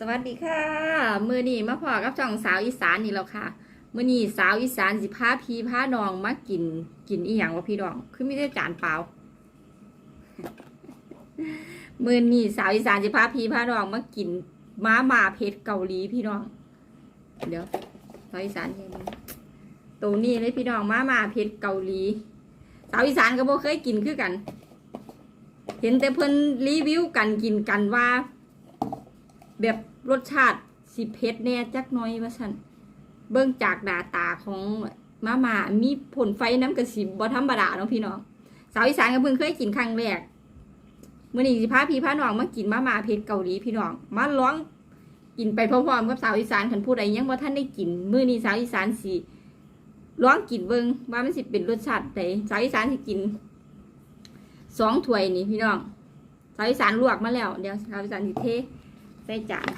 สวัสดีค่ะ มือนี้มาพอกับช่องสาวอีสานนี่แล้วค่ะ มือนี้สาวอีสานสิพาพี่พานองมากินกินอีหยังวะพี่น้อง คือไม่ได้จานเปล่า มือนี้สาวอีสานสิพาพี่พานองมากินม้ามาเผ็ดเกาหลีพี่น้อง เดี๋ยวสาวอีสานเห็นตัวนี้เลยพี่น้องม้ามาเผ็ดเกาหลี สาวอีสานก็บ่เคยกินคือกัน เห็นแต่เพิ่นรีวิวกันกินกันว่า แบบรสชาติสิเผ็ดแน่จักน้อยว่าซั่นเบิ่งจากดาตาของมามามีผลไฟน้ำกระสิบ่ธรรมดาเนาะพี่น้องสาวอีสานก็เพิ่งเคยกินครั้งแรกเมื้อนี้สิพาพี่พาน้องมากินมามาเผ็ดเกาหลีพี่น้องมาลองกินไปพร้อมๆกับสาวอีสานคันผู้ใดยังบ่ทันได้กินมื้อนี้สาวอีสานสิลองกินเบิ่งว่ามันสิเป็นรสชาติใดสาวอีสานสิกินสองถ้วยนี่พี่น้องสาวอีสานลวกมาแล้วเดี๋ยวสาวอีสานสิเท ใส่จาน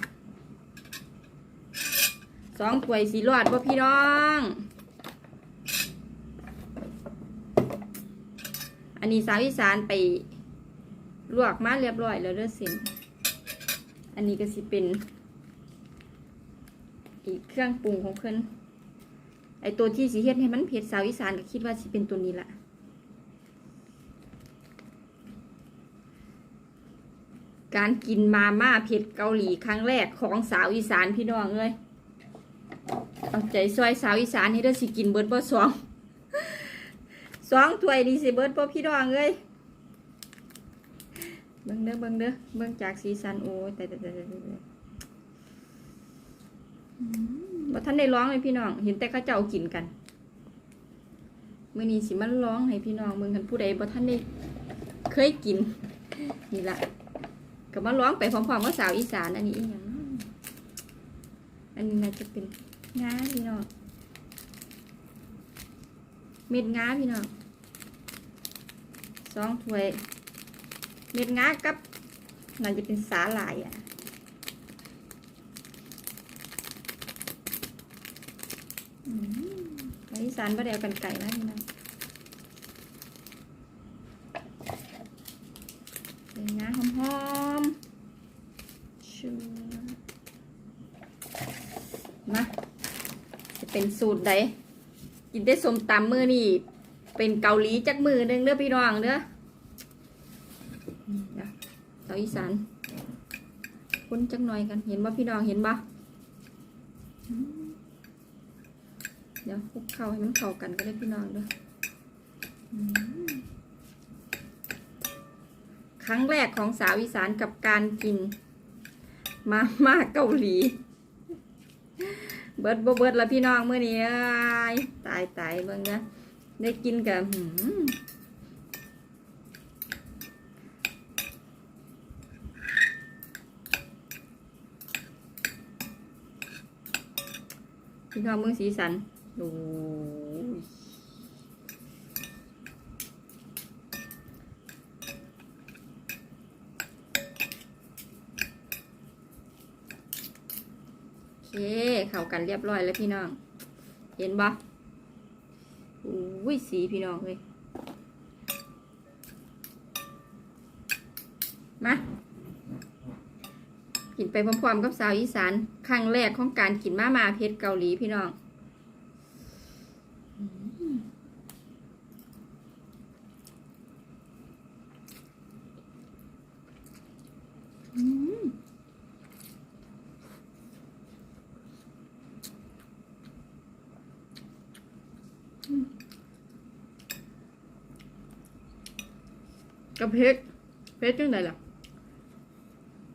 สองถ้วยสีรอดบ่พี่น้อง อันนี้สาวอีสานไปลวกมาเรียบร้อยแล้วเด้อสินอันนี้ก็สิเป็น อีกเครื่องปรุงของเพิ่นไอตัวที่สีเฮ็ดให้มันเผ็ดสาวอีสานก็คิดว่าสิเป็นตัวนี้ละ การกินมาม่าเผ็ดเกาหลีครั้งแรกของสาวอีสานพี่น้องเอ้ยเอาใจซอยสาวอีสานให้เด้อสิกินเบิร์ดบ่สองสองถ้วยดีสิเบิร์ดบ่พี่น้องเอ้ยเบิ่งเด้อเบิ่งเด้อเบิ่งจากสีสันโอ้ยแต่แต่แต่แต่แต่อืมบ่ทันได้ร้องเลยพี่น้อง เห็นแต่เขาเจ้ากินกันเมื้อนี้สิมันร้องให้พี่น้องเบิ่งกันผู้ใดบ่ทันได้เคยกินนี่ละ ก็มาร้องไปพร้อมๆกับสาวอีสานอันนี้อีหยังอันนี้น่าจะเป็นงาพี่น้องเม็ดงาพี่น้องสองถ้วย เม็ดงากับน่าจะเป็นสาหร่ายอะอีสานบ่ได้เอากันไก่มาพี่น้องเป็นงาหอมๆชูมาจะ เป็นสูตรใดกินได้สมตำมือนี่ เป็นเกาหลีจักมือหนึงเด้อพี่น้องเด้อเดี๋ยวสาวอีสานคุ้นจักหน่อยกัน เห็นบ่พี่น้องเห็นบ่เดี๋ยวคลุกเข้าให้มันเข้ากันก็ได้พี่น้องเด้อครั้งแรกของสาวอีสานกับการกิน มาม่าเกาหลี เบิดบ่เบิดละพี่น้องเมื่อนี้ยตายตายเบิ่งนะได้กินกับพี่น้องเมืองสีสันโอ้ยโอ เคเข้ากันเรียบร้อยแล้วพี่น้อง เห็นบ่อุ้ยสีพี่น้องเลยมากินไปพร้อมๆกับสาวอีสานครั้งแรกของการกินมามาเพชรเกาหลีพี่น้องอืมอืม กับเพชรเพชรจังไดล่ะ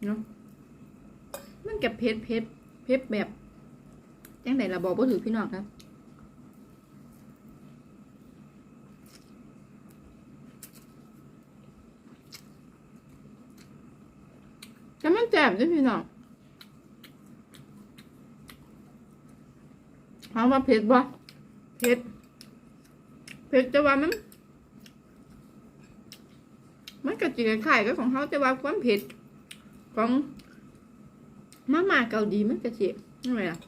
เนาะมันกับเพชรเพชรเพชรแบบจังไดล่ะบอกบ่ถือพี่น้องครับแต่มันแจ่มด้วยพี่น้องถามว่าเผ็ดบ่เผ็ดเผ็ดจะว่ามัน มันก็จีนไข่ก็ของเขาแต่ว่าความเผ็ดของมาม่าเกาดีมันก็จีนั่ไงล่ะ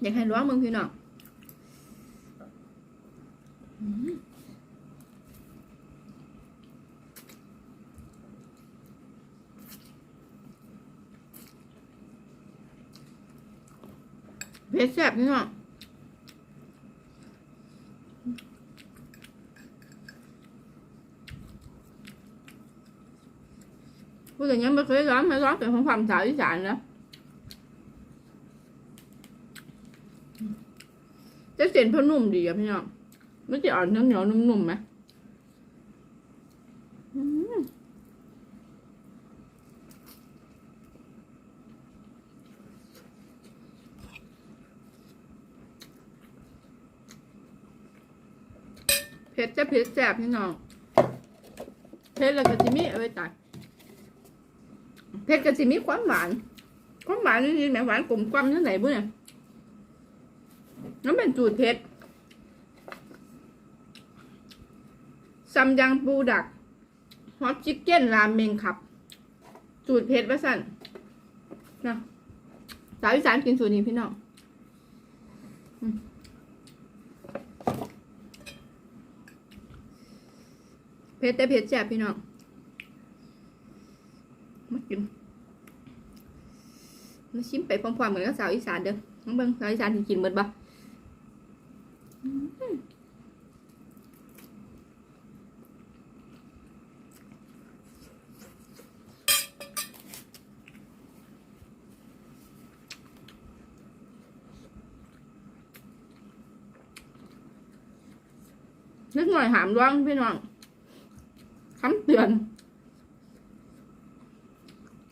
อยากให้ร้องมึงพี่น้องเผ็ดแซ่บพี่น้อง พูดอย่างนี้ไม่เคยร้องไม่ร้องเป็นของความสาวอีสานนะจะเส้นเพราะนุ่มดีอะพี่น้องไม่จะอ่อนเหนียวนุ่มๆไหมเผ็ดจะเผ็ดแซ่บพี่น้องเผ็ดแล้วก็จะมีเอาไว้ตัด เผ็ดก็จะมีความหวาน ความหวานนี่แหมหวานกลมกล่อมนั่นไหนบุ้เนี่ยนั่นเป็นจูดเผ็ดซัมยังปูดักฮอตชิคเก้นรามเมงครับ สูตรเผ็ดว่าสั่นนะสาวอีสานกินสูตรนี้พี่น้องเผ็ดแต่เผ็ดแซ่บพี่น้อง มากิน มาชิมไปพร้อมๆเหมือนกับสาวอีสานเด้อน้องเบิ้งสาวอีสานที่กินหมดบ่นึกหน่อยหามร้องพี่น้องคำเตือน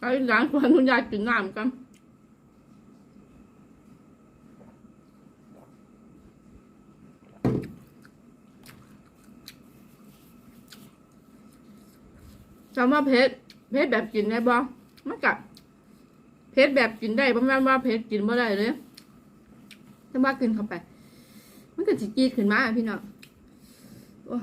ไอ้ร้านคนคุณยายกินน้ำกัน จำว่าเพชรเพชรแบบกินได้บ่มันกับเพชรแบบกินได้ประมาณว่าเพชรกินบ่ได้เลยถ้าว่ากินเข้าไป มันก็จะจีดขึ้นมาพี่น้องโอ้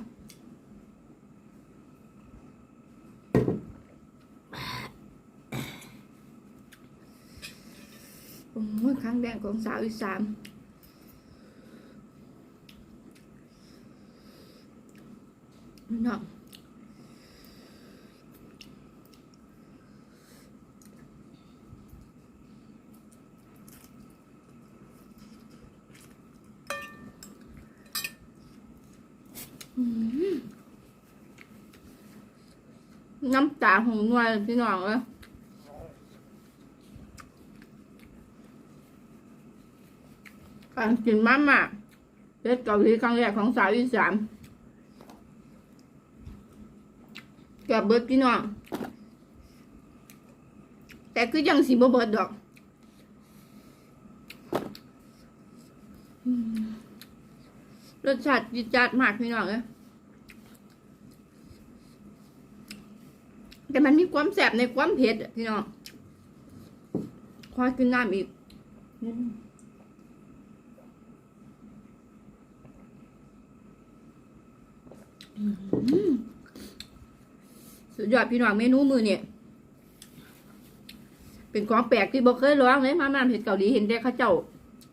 โอ้ยครั้งแรกของสาวอีสานพี่น้อง น้ำตาหงนวลพี่น้องเลยการกินมาม่าเล็ดเกาหลีครั้งแรกของสาวอีสานเกับเบิดพี่น้อง แต่คือยังสีบ่เบิดดอก อืม รสชาติจิดจัดมากพี่น้องเลยแต่มันมีความแสบในความเผ็ดพี่น้องคอยกินน้ำอีกสุดยอดพี่น้องเมนูมือเนี่ยเป็นของแปลกที่บอกเคยร้องเลยมาม่าเผ็ดเกาหลีเห็นแต่ข้าเจ้า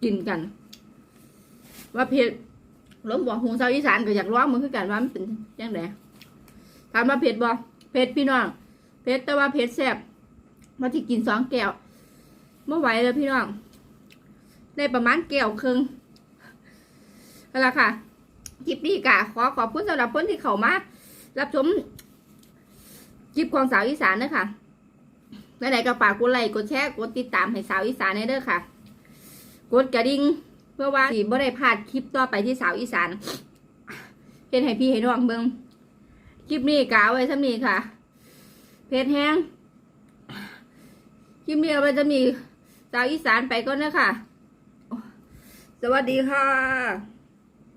กินกัน ว่าเผ็ด ล้มบอกหงสาวอีสานก็อยากร้องเหมือนกันว่ามันเป็นยังไงถามว่าเผ็ดบ่เผ็ดพี่น้องเพชรแต่ว่าเพชรแซ่บมาที่กินสองแก้วเมื่อไหวแล้วพี่น้องได้ประมาณแก้วครึ่งนั่นแหละค่ะคลิปนี้กะขอขอบคุณสำหรับคนที่เข้ามารับชมคลิปของสาวอีสานเด้อค่ะไหนๆก็ฝากกดไลค์กดแชร์กดติดตามให้สาวอีสานให้เด้อค่ะ กดกระดิ่ง พื่อว่าสิบ่ได้พลาดคลิปต่อไปที่สาวอีสานเห็นให้พี่ให้น้องเบิงคลิปนี้กาไว้สำนี้ค่ะ เพชรแห้งคลิปนี้เอาไว้จะมีสาวอีสานไปก่อนนะค่ะ สวัสดีค่ะ